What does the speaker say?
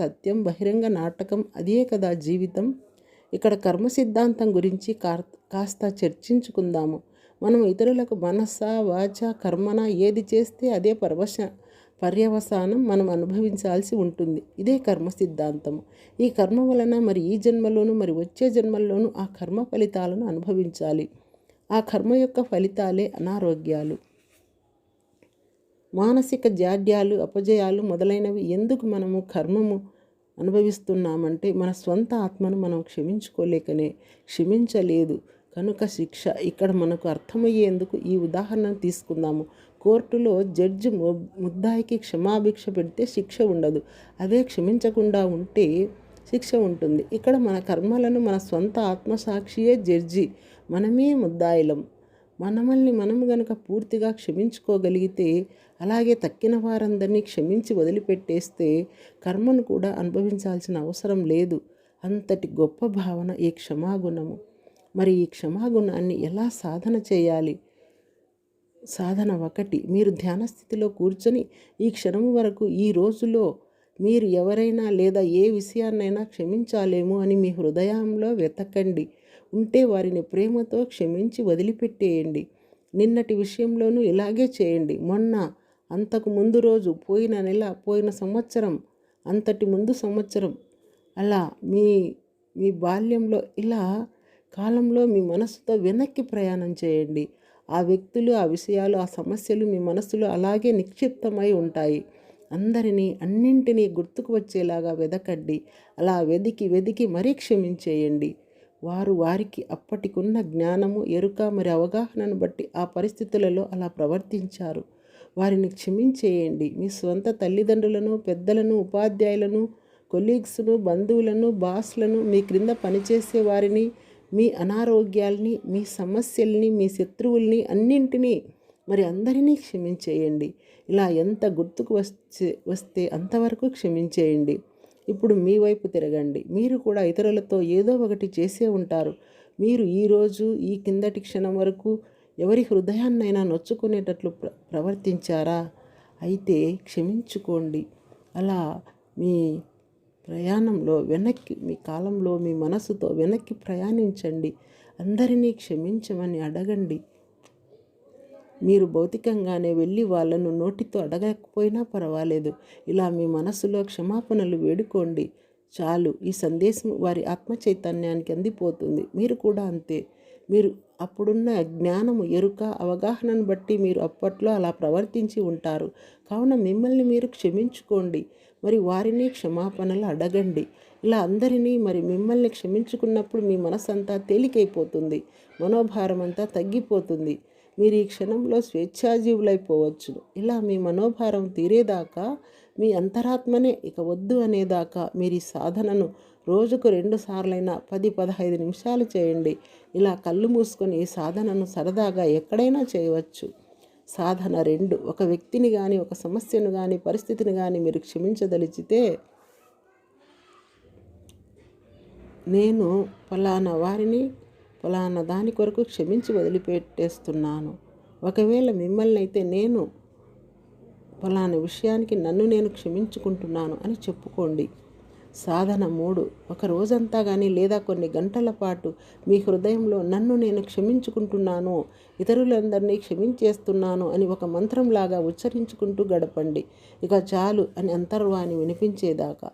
సత్యం బహిరంగ నాటకం అదే కదా జీవితం. ఇక్కడ కర్మ సిద్ధాంతం గురించి కాస్త చర్చించుకుందాము. మనం ఇతరులకు మనస వాచ కర్మన ఏది చేస్తే అదే పరవశ పర్యవసానం మనం అనుభవించాల్సి ఉంటుంది. ఇదే కర్మ సిద్ధాంతము ఈ కర్మ వలన మరి ఈ జన్మలోను మరి వచ్చే జన్మల్లోనూ ఆ కర్మ ఫలితాలను అనుభవించాలి. ఆ కర్మ యొక్క ఫలితాలే అనారోగ్యాలు. మానసిక జాడ్యాలు అపజయాలు మొదలైనవి ఎందుకు మనము కర్మము అనుభవిస్తున్నామంటే మన స్వంత ఆత్మను మనం క్షమించుకోలేకనే క్షమించలేదు. కనుక శిక్ష ఇక్కడ మనకు అర్థమయ్యేందుకు ఈ ఉదాహరణను తీసుకుందాము. కోర్టులో జడ్జి ముద్దాయికి క్షమాభిక్ష పెడితే శిక్ష ఉండదు. అదే క్షమించకుండా ఉంటే శిక్ష ఉంటుంది. ఇక్కడ మన కర్మలను మన స్వంత ఆత్మసాక్షియే జడ్జి. మనమే ముద్దాయిలం. మనమల్ని మనము గనక పూర్తిగా క్షమించుకోగలిగితే అలాగే తక్కిన వారందరినీ క్షమించి వదిలిపెట్టేస్తే కర్మను కూడా అనుభవించాల్సిన అవసరం లేదు. అంతటి గొప్ప భావన ఈ క్షమాగుణము. మరి ఈ క్షమాగుణాన్ని ఎలా సాధన చేయాలి? సాధన ఒకటి. మీరు ధ్యాన స్థితిలో కూర్చొని ఈ క్షణము వరకు ఈ రోజులో మీరు ఎవరైనా లేదా ఏ విషయాన్నైనా క్షమించాలేమో అని మీ హృదయంలో వెతకండి. ఉంటే వారిని ప్రేమతో క్షమించి వదిలిపెట్టేయండి. నిన్నటి విషయంలోనూ ఇలాగే చేయండి. మొన్న అంతకు ముందు రోజు పోయిన నెల పోయిన సంవత్సరం అంతటి ముందు సంవత్సరం. అలా మీ మీ బాల్యంలో ఇలా కాలంలో మీ మనసుతో వెనక్కి ప్రయాణం చేయండి. ఆ వ్యక్తులు ఆ విషయాలు ఆ సమస్యలు మీ మనసులో అలాగే నిక్షిప్తమై ఉంటాయి. అందరినీ అన్నింటినీ గుర్తుకు వచ్చేలాగా వెదకండి. అలా వెదికి వెదికి మరీ క్షమించేయండి. వారు వారికి అప్పటికున్న జ్ఞానము ఎరుక మరి అవగాహనను బట్టి ఆ పరిస్థితులలో అలా ప్రవర్తించారు. వారిని క్షమించేయండి. మీ స్వంత తల్లిదండ్రులను పెద్దలను ఉపాధ్యాయులను కొలీగ్స్ను బంధువులను బాస్లను మీ క్రింద పనిచేసే వారిని మీ అనారోగ్యాల్ని మీ సమస్యల్ని మీ శత్రువుల్ని అన్నింటినీ మరి అందరినీ క్షమించేయండి. ఇలా ఎంత గుర్తుకు వచ్చే వస్తే అంతవరకు క్షమించేయండి. ఇప్పుడు మీ వైపు తిరగండి. మీరు కూడా ఇతరులతో ఏదో ఒకటి చేసే ఉంటారు. మీరు ఈరోజు ఈ కిందటి క్షణం వరకు ఎవరి హృదయాన్నైనా నొచ్చుకునేటట్లు ప్ర ప్రవర్తించారా? అయితే క్షమించుకోండి. అలా మీ ప్రయాణంలో వెనక్కి మీ కాలంలో మీ మనసుతో వెనక్కి ప్రయాణించండి. అందరినీ క్షమించమని అడగండి. మీరు భౌతికంగానే వెళ్ళి వాళ్ళను నోటితో అడగకపోయినా పర్వాలేదు. ఇలా మీ మనసులో క్షమాపణలు వేడుకోండి. చాలు. ఈ సందేశం వారి ఆత్మ చైతన్యానికి అందిపోతుంది. మీరు కూడా అంతే. మీరు అప్పుడున్న జ్ఞానము ఎరుక అవగాహనను బట్టి మీరు అప్పట్లో అలా ప్రవర్తించి ఉంటారు. కావున మిమ్మల్ని మీరు క్షమించుకోండి. మరి వారిని క్షమాపణలు అడగండి. ఇలా అందరినీ మరి మిమ్మల్ని క్షమించుకున్నప్పుడు మీ మనసంతా తేలికైపోతుంది. మనోభారం అంతా తగ్గిపోతుంది. మీరు ఈ క్షణంలో స్వేచ్ఛాజీవులైపోవచ్చు. ఇలా మీ మనోభారం తీరేదాకా మీ అంతరాత్మనే ఇక వద్దు అనేదాకా మీరు ఈ సాధనను రోజుకు రెండు సార్లైనా పది పదహైదు నిమిషాలు చేయండి. ఇలా కళ్ళు మూసుకొని ఈ సాధనను సరదాగా ఎక్కడైనా చేయవచ్చు. సాధన రెండు ఒక వ్యక్తిని కానీ ఒక సమస్యను కానీ పరిస్థితిని కానీ మీరు క్షమించదలిచితే నేను ఫలానా వారిని ఫలానా దాని కొరకు క్షమించి వదిలిపెట్టేస్తున్నాను. ఒకవేళ మిమ్మల్ని అయితే నేను ఫలానా విషయానికి నన్ను నేను క్షమించుకుంటున్నాను అని చెప్పుకోండి. సాధన మూడు. ఒక రోజంతా కానీ లేదా కొన్ని గంటల పాటు మీ హృదయంలో నన్ను నేను క్షమించుకుంటున్నాను ఇతరులందరినీ క్షమించేస్తున్నాను అని ఒక మంత్రంలాగా ఉచ్చరించుకుంటూ గడపండి. ఇక చాలు అని అంతర్వాణి వినిపించేదాకా.